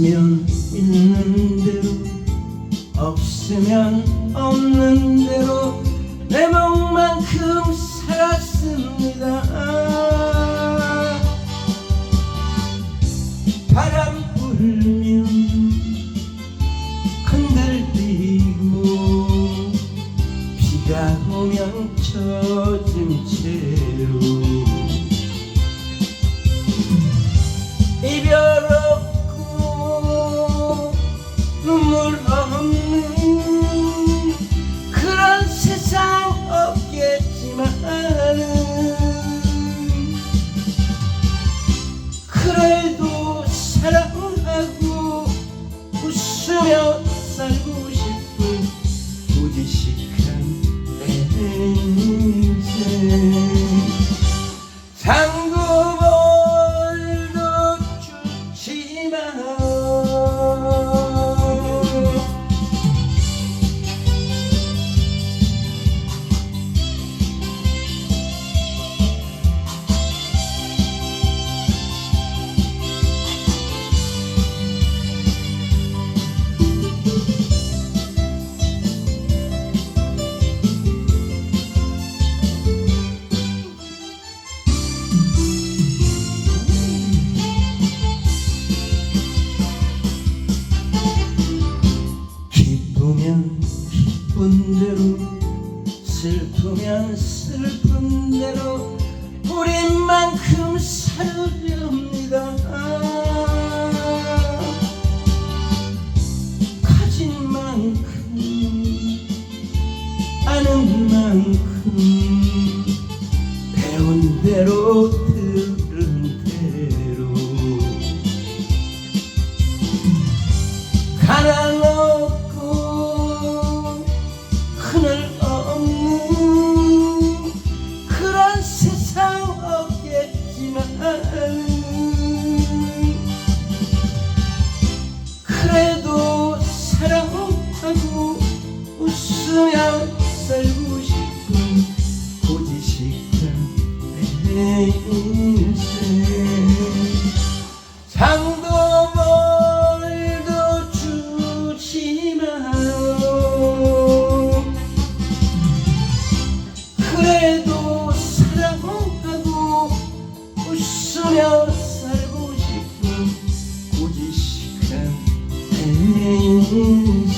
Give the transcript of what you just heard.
있으면 있는 대로 없으면 없는 대로 내 맘만큼 살았습니다. 바람 불면 흔들리고 비가 오면 젖은 채로 그래도 사랑하고 웃으며 살고 싶은 기쁜 대로 슬프면 슬픈 대로 우리만큼 살렵니다. 가진 만큼 아는 만큼 배운 대로 꾸려 살고 싶은 고지식한 내 인생.